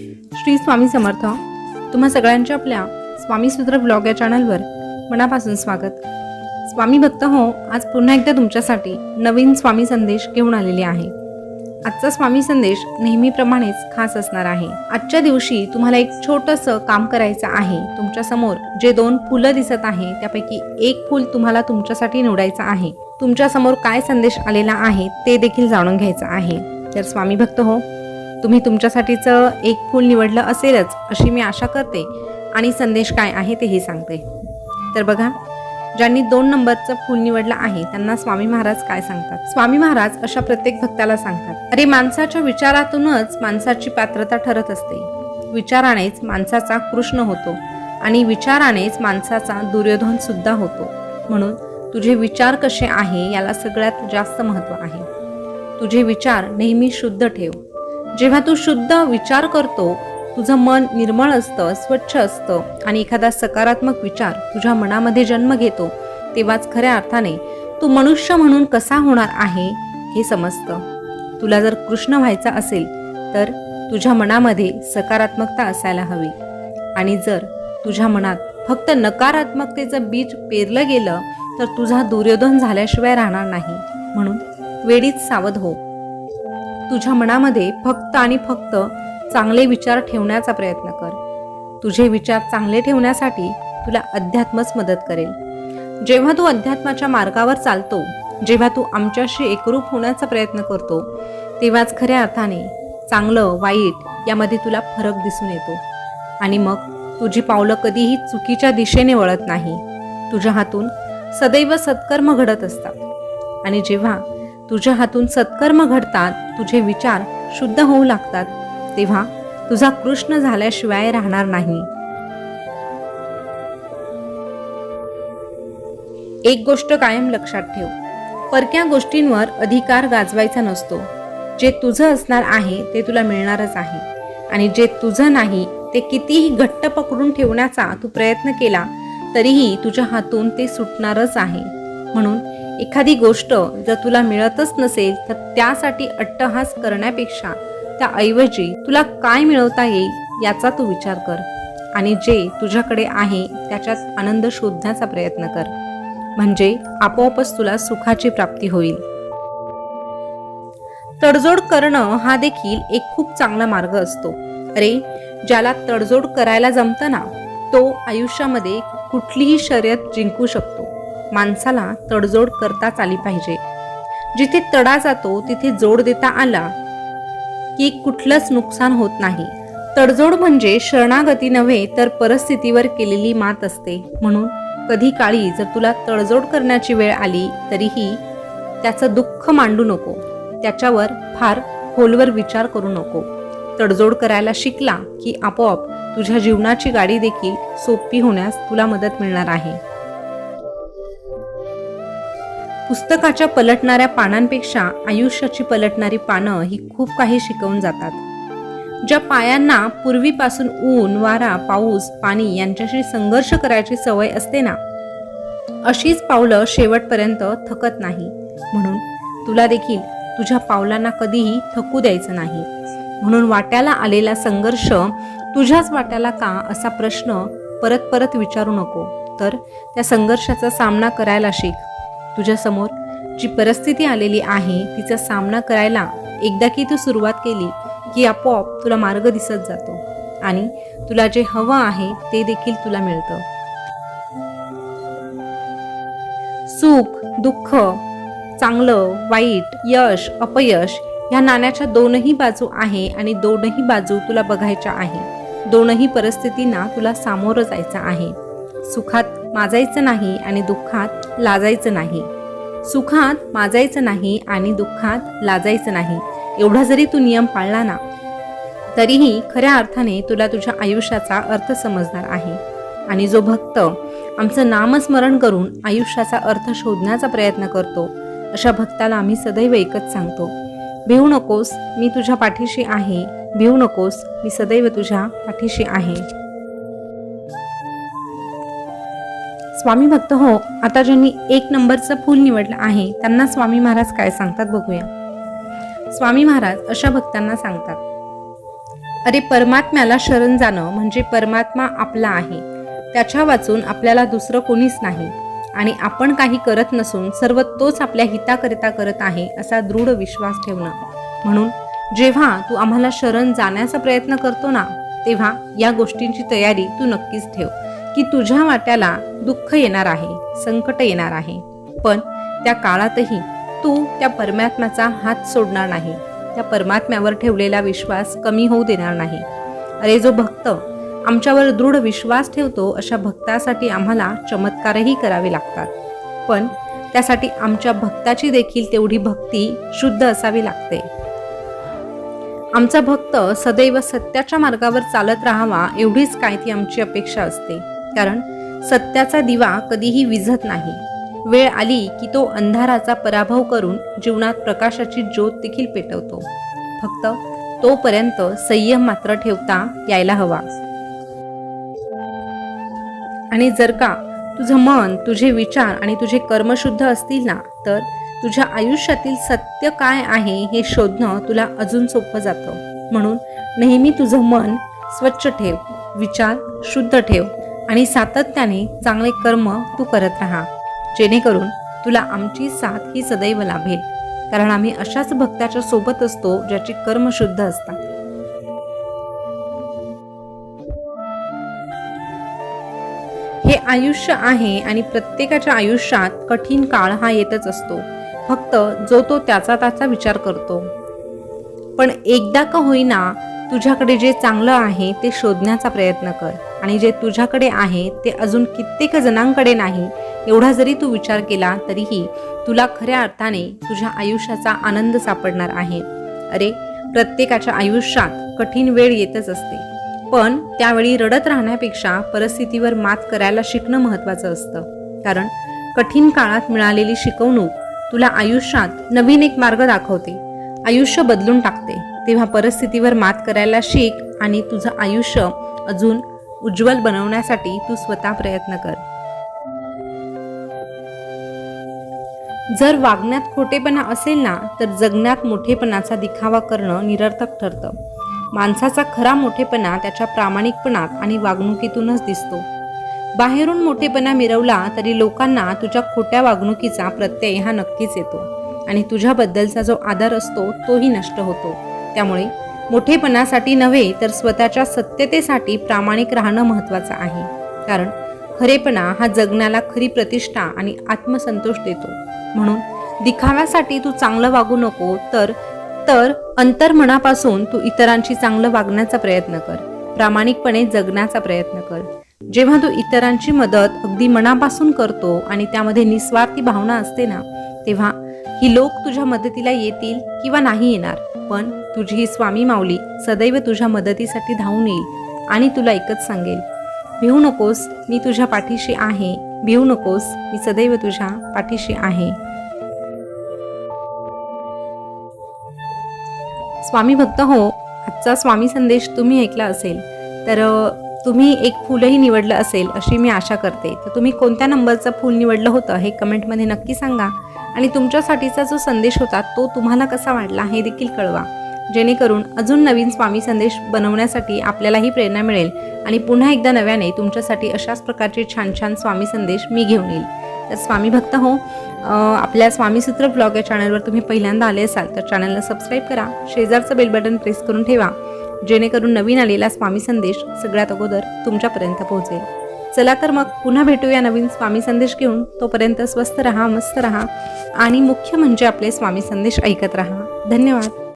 श्री स्वामी समर्थ तुम्हा सगळ्यांच्या आपल्या स्वामी सूत्र ब्लॉग या चॅनलवर मनापासून स्वागत. स्वामी भक्त हो आज पुन्हा एकदा तुमच्यासाठी नवीन स्वामी संदेश घेऊन आलेले आहे. आजचा स्वामी संदेश नेहमीप्रमाणेच खास असणार आहे. आजच्या दिवशी तुम्हाला एक छोटंसं काम करायचं आहे. तुमच्यासमोर जे दोन फुलं दिसत आहे त्यापैकी एक फूल तुम्हाला तुमच्यासाठी निवडायचं आहे. तुमच्यासमोर काय संदेश आलेला आहे ते देखील जाणून घ्यायचं आहे. तर स्वामी भक्त हो तुम्ही तुमच्यासाठीचं एक फूल निवडलं असेलच अशी मी आशा करते. आणि संदेश काय आहे तेही सांगते. तर बघा ज्यांनी दोन नंबरचं फूल निवडलं आहे त्यांना स्वामी महाराज काय सांगतात? स्वामी महाराज अशा प्रत्येक भक्ताला सांगतात अरे माणसाच्या विचारातूनच माणसाची पात्रता ठरत असते. विचारानेच माणसाचा कृष्ण होतो आणि विचारानेच माणसाचा दुर्योधन सुद्धा होतो. म्हणून तुझे विचार कसे आहे याला सगळ्यात जास्त महत्त्व आहे. तुझे विचार नेहमी शुद्ध ठेव. जेव्हा तू शुद्ध विचार करतो तुझं मन निर्मळ असतं स्वच्छ असतं आणि एखादा सकारात्मक विचार तुझ्या मनामध्ये जन्म घेतो तेव्हाच खऱ्या अर्थाने तू मनुष्य म्हणून कसा होणार आहे हे समजतं. तुला जर कृष्ण व्हायचा असेल तर तुझ्या मनामध्ये सकारात्मकता असायला हवी. आणि जर तुझ्या मनात फक्त नकारात्मकतेचं बीज पेरलं गेलं तर तुझा दुर्योधन झाल्याशिवाय राहणार नाही. म्हणून वेळीच सावध हो. तुझ्या मनामध्ये फक्त आणि फक्त चांगले विचार ठेवण्याचा प्रयत्न कर. तुझे विचार चांगले ठेवण्यासाठी तुला अध्यात्मच मदत करेल. जेव्हा तू अध्यात्माच्या मार्गावर चालतो जेव्हा तू आमच्याशी एकरूप होण्याचा प्रयत्न करतो तेव्हाच खऱ्या अर्थाने चांगलं वाईट यामध्ये तुला फरक दिसून येतो. आणि मग तुझी पावलं कधीही चुकीच्या दिशेने वळत नाही. तुझ्या हातून सदैव सत्कर्म घडत असतात. आणि जेव्हा तुझ्या हातून सत्कर्म घडतात तुझे विचार शुद्ध होऊ लागतात. तेव्हा तुझा कृष्ण झाल्याशिवाय राहणार नाही. एक गोष्ट कायम लक्षात ठेव. परक्या गोष्टींवर अधिकार गाजवायचा नसतो. जे तुझं असणार आहे ते तुला मिळणारच आहे. आणि जे तुझं नाही ते कितीही घट्ट पकडून ठेवण्याचा तू प्रयत्न केला तरीही तुझ्या हातून ते सुटणारच आहे. म्हणून एखादी गोष्ट जर तुला मिळतच नसेल तर त्यासाठी अट्टहास करण्यापेक्षा त्याऐवजी तुला काय मिळवता येईल याचा तू विचार कर आणि जे तुझ्याकडे आहे त्याच्यात आनंद शोधण्याचा प्रयत्न कर. म्हणजे आपोआपच तुला सुखाची प्राप्ती होईल. तडजोड करणं हा देखील एक खूप चांगला मार्ग असतो. अरे ज्याला तडजोड करायला जमतं ना तो आयुष्यामध्ये कुठलीही शर्यत जिंकू शकतो. माणसाला तडजोड करताच आली पाहिजे. जिथे तडा जातो तिथे जोड देता आला की कुठलंच नुकसान होत नाही. तडजोड म्हणजे शरणागती नव्हे तर परिस्थितीवर केलेली मात असते. म्हणून कधी काळी जर तुला तडजोड करण्याची वेळ आली तरीही त्याचं दुःख मांडू नको. त्याच्यावर फार खोलवर विचार करू नको. तडजोड करायला शिकला की आपोआप तुझ्या जीवनाची गाडी देखील सोपी होण्यास तुला मदत मिळणार आहे. पुस्तकाच्या पलटणाऱ्या पानांपेक्षा आयुष्याची पलटणारी पानं ही खूप काही शिकवून जातात. ज्या पायांना पूर्वीपासून ऊन वारा पाऊस पाणी यांच्याशी संघर्ष करायची सवय असते ना अशीच पावलं शेवटपर्यंत थकत नाही. म्हणून तुला देखील तुझ्या पावलांना कधीही थकू द्यायचं नाही. म्हणून वाट्याला आलेला संघर्ष तुझ्याच वाट्याला का असा प्रश्न परत परत विचारू नको. तर त्या संघर्षाचा सामना करायला शिक. तुझ्यासमोर जी परिस्थिती आलेली आहे तिचा सामना करायला एकदा की तू सुरुवात केली की आपोआप तुला मार्ग दिसत जातो आणि तुला जे हवं आहे ते देखील तुला मिळतं. सुख दुःख चांगलं वाईट यश अपयश ह्या नाण्याच्या दोनही बाजू आहे आणि दोनही बाजू तुला बघायच्या आहे. दोनही परिस्थितींना तुला सामोरं जायचं आहे. सुखात माजायचं नाही आणि दुःखात लाजायचं नाही. सुखात माजायचं नाही आणि दुःखात लाजायचं नाही. एवढा जरी तू नियम पाळला ना तरीही खऱ्या अर्थाने तुला तुझ्या आयुष्याचा अर्थ समजणार आहे. आणि जो भक्त आमचं नामस्मरण करून आयुष्याचा अर्थ शोधण्याचा प्रयत्न करतो अशा भक्ताला आम्ही सदैव एकच सांगतो. भिवू नकोस मी तुझ्या पाठीशी आहे. भिवू नकोस मी सदैव तुझ्या पाठीशी आहे. स्वामी भक्त हो आता ज्यांनी एक नंबरचं फूल निवडलं आहे त्यांना स्वामी महाराज काय सांगतात बघूया. स्वामी महाराज अशा भक्तांना सांगतात अरे परमात्म्याला शरण जाणं म्हणजे परमात्मा आपला आहे. त्याच्या वाचून आपल्याला दुसरं कोणीच नाही. आणि आपण काही करत नसून सर्व तोच आपल्या हिताकरिता करत आहे असा दृढ विश्वास ठेवणं. म्हणून जेव्हा तू आम्हाला शरण जाण्याचा प्रयत्न करतो ना तेव्हा या गोष्टींची तयारी तू नक्कीच ठेव. की तुझ्या वाट्याला दुःख येणार आहे संकट येणार आहे. पण त्या काळातही तू त्या परमात्म्याचा हात सोडणार नाही. त्या परमात्म्यावर ठेवलेला विश्वास कमी होऊ देणार नाही. अरे जो भक्त आमच्यावर दृढ विश्वास ठेवतो अशा भक्तासाठी आम्हाला चमत्कारही करावे लागतात. पण त्यासाठी आमच्या भक्ताची देखील तेवढी भक्ती शुद्ध असावी लागते. आमचा भक्त सदैव सत्याच्या मार्गावर चालत राहावा एवढीच काय ती आमची अपेक्षा असते. कारण सत्याचा दिवा कधीही विझत नाही. वेळ आली की तो अंधाराचा पराभव करून जीवनात प्रकाशाची ज्योत देखील पेटवतो. फक्त तोपर्यंत संयम मात्र ठेवता यायला हवा. आणि जर का तुझं मन तुझे विचार आणि तुझे कर्म शुद्ध असतील ना तर तुझ्या आयुष्यातील सत्य काय आहे हे शोधणं तुला अजून सोपं जातं. म्हणून नेहमी तुझं मन स्वच्छ ठेव विचार शुद्ध ठेव. आणि सातत्याने चांगले कर्म तू करत राहा. जेणेकरून तुला आमची साथ ही सदैव लाभेल. कारण आम्ही अशाच भक्ताच्या सोबत असतो ज्याची कर्म शुद्ध असतात. हे आयुष्य आहे आणि प्रत्येकाच्या आयुष्यात कठीण काळ हा येतच असतो. फक्त जो तो त्याचा त्याचा विचार करतो. पण एकदा का होईना तुझ्याकडे जे चांगलं आहे ते शोधण्याचा प्रयत्न कर. आणि जे तुझ्याकडे आहे ते अजून कित्येक जणांकडे नाही. एवढा जरी तू विचार केला तरीही तुला खऱ्या अर्थाने तुझ्या आयुष्याचा आनंद सापडणार आहे. अरे प्रत्येकाच्या आयुष्यात कठीण वेळ येतच असते. पण त्यावेळी रडत राहण्यापेक्षा परिस्थितीवर मात करायला शिकणं महत्त्वाचं असतं. कारण कठीण काळात मिळालेली शिकवणूक तुला आयुष्यात नवीन एक मार्ग दाखवते. आयुष्य बदलून टाकते. तेव्हा परिस्थितीवर मात करायला शिक आणि तुझं आयुष्य अजून उज्ज्वल बनवण्यासाठी तू स्वतः प्रयत्न कर. जर वागण्यात खोटेपणा असेल ना तर जगण्यात मोठेपणाचा दिखावा करणं निरर्थक ठरतं. माणसाचा खरा मोठेपणा त्याच्या प्रामाणिकपणात आणि वागणुकीतूनच दिसतो. बाहेरून मोठेपणा मिरवला तरी लोकांना तुझ्या खोट्या वागणुकीचा प्रत्यय हा नक्कीच येतो आणि तुझ्याबद्दलचा जो आदर असतो तोही नष्ट होतो. त्यामुळे मोठेपणासाठी नव्हे तर स्वतःच्या सत्यतेसाठी प्रामाणिक राहणं महत्त्वाचं आहे. कारण खरेपणा हा जगण्याला खरी प्रतिष्ठा आणि आत्मसंतोष देतो. म्हणून दिखाव्यासाठी तू चांगलं वागू नको तर तर अंतर्मनापासून तू इतरांशी चांगलं वागण्याचा प्रयत्न कर. प्रामाणिकपणे जगण्याचा प्रयत्न कर. जेव्हा तू इतरांची मदत अगदी मनापासून करतो आणि त्यामध्ये निस्वार्थी भावना असते ना तेव्हा ही लोक तुझ्या मदतीला येतील किंवा नाही येणार पण तुझी ही स्वामी माऊली सदैव तुझ्या मदतीसाठी धावून येईल आणि तुला एकच सांगेल. भिवू नकोस मी तुझ्या पाठीशी आहे. भिवू नकोस मी सदैव तुझ्या पाठीशी आहे. स्वामी भक्त हो आजचा स्वामी संदेश तुम्ही ऐकला असेल तर तुम्ही एक फुलही निवडलं असेल अशी मी आशा करते. तर तुम्ही कोणत्या नंबरचं फूल निवडलं होतं हे कमेंटमध्ये नक्की सांगा. आणि तुमच्यासाठीचा जो संदेश होता तो तुम्हाला कसा वाटला हे देखील कळवा. जेणेकरून अजून नवीन स्वामी संदेश बनवण्यासाठी आपल्यालाही प्रेरणा मिळेल आणि पुन्हा एकदा नव्याने तुमच्यासाठी अशाच प्रकारचे छान छान स्वामी संदेश मी घेऊन येईल. तर स्वामी भक्त हो आपल्या स्वामीसूत्र ब्लॉग या चॅनलवर तुम्ही पहिल्यांदा आले असाल तर चॅनलला सबस्क्राईब करा शेजारचं बेल बटन प्रेस करून ठेवा जेणेकरून नवीन आलेला स्वामी संदेश सगळ्यात अगोदर तुमच्यापर्यंत पोहोचेल. चला तर मग पुन्हा भेटूया नवीन स्वामी संदेश घेऊन. तोपर्यंत स्वस्त रहा मस्त रहा. आणि मुख्य म्हणजे आपले स्वामी संदेश ऐकत रहा. धन्यवाद.